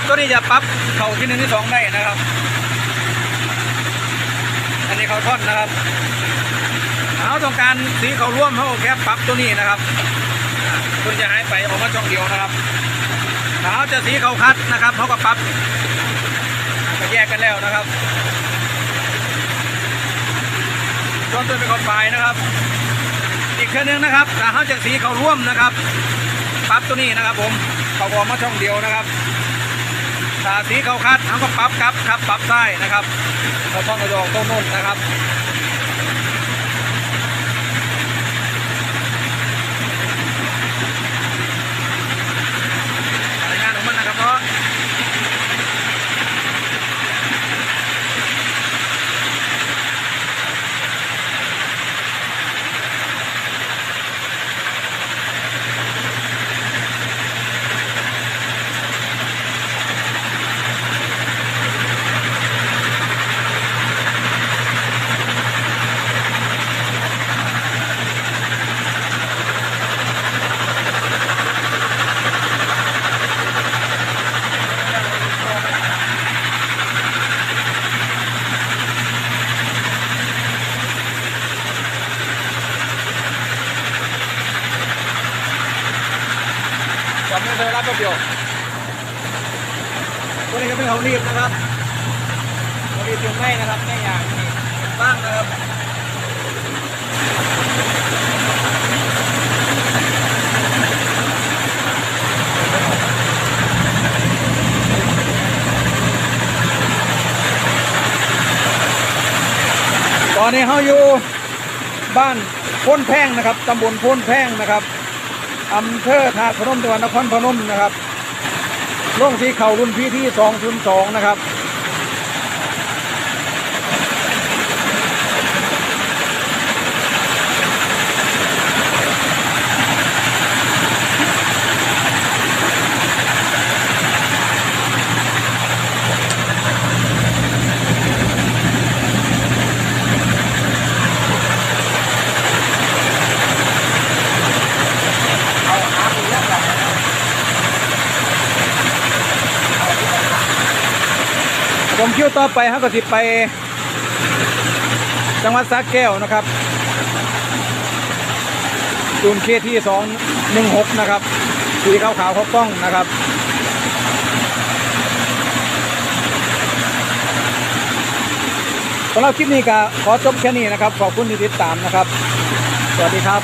ับตัวนี้จะปรับเข่าที่หนึ่งที่สองได้นะครับ อันนี้เขาท่อนนะครับเขาต้องการสีเขาร่วมเขาแค่ปรับตัวนี้นะครับคุณจะหายไปออกมาช่องเดียวนะครับเขาจะสีเขาคัดนะครับเขาก็ปรับก็แยกกันแล้วนะครับส่วนตัวเป็นคนปลายนะครับ อีกเครื่องนึงนะครับถ้าเขาจะสีเขาร่วมนะครับปรับตัวนี้นะครับผมเขาออกมาช่องเดียวนะครับ สีเขาคัดเขาก็ปรับครับครับปรับได้นะครับเราต้องกระยองต้นนุ่นนะครับ รายงานของมันนะครับเพราะ จำไม่เคยรับก็เดียวตัวนี้ก็เป็นเขารีบนะครับเขารีบอยู่ไม่นะครับไม่อย่างนี้บ้างนะครับตอนนี้เขาอยู่บ้านพ้นแพงนะครับตำบลพ้นแพงนะครับ อำเภอถาพนมจังหวัดนครพนมนะครับลงที่เขารุ่นพี่ที่สองศูนย์สองนะครับ ผมคิวต่อไปเขาก็สิไป จังหวัดสระแก้วนะครับจูนเคที่สองหนึ่งหกนะครับสีขาวขาวเขาป้องนะครับสำหรับคลิปนี้ก็ขอจบแค่นี้นะครับ ขอบคุณที่ติดตามนะครับ สวัสดีครับ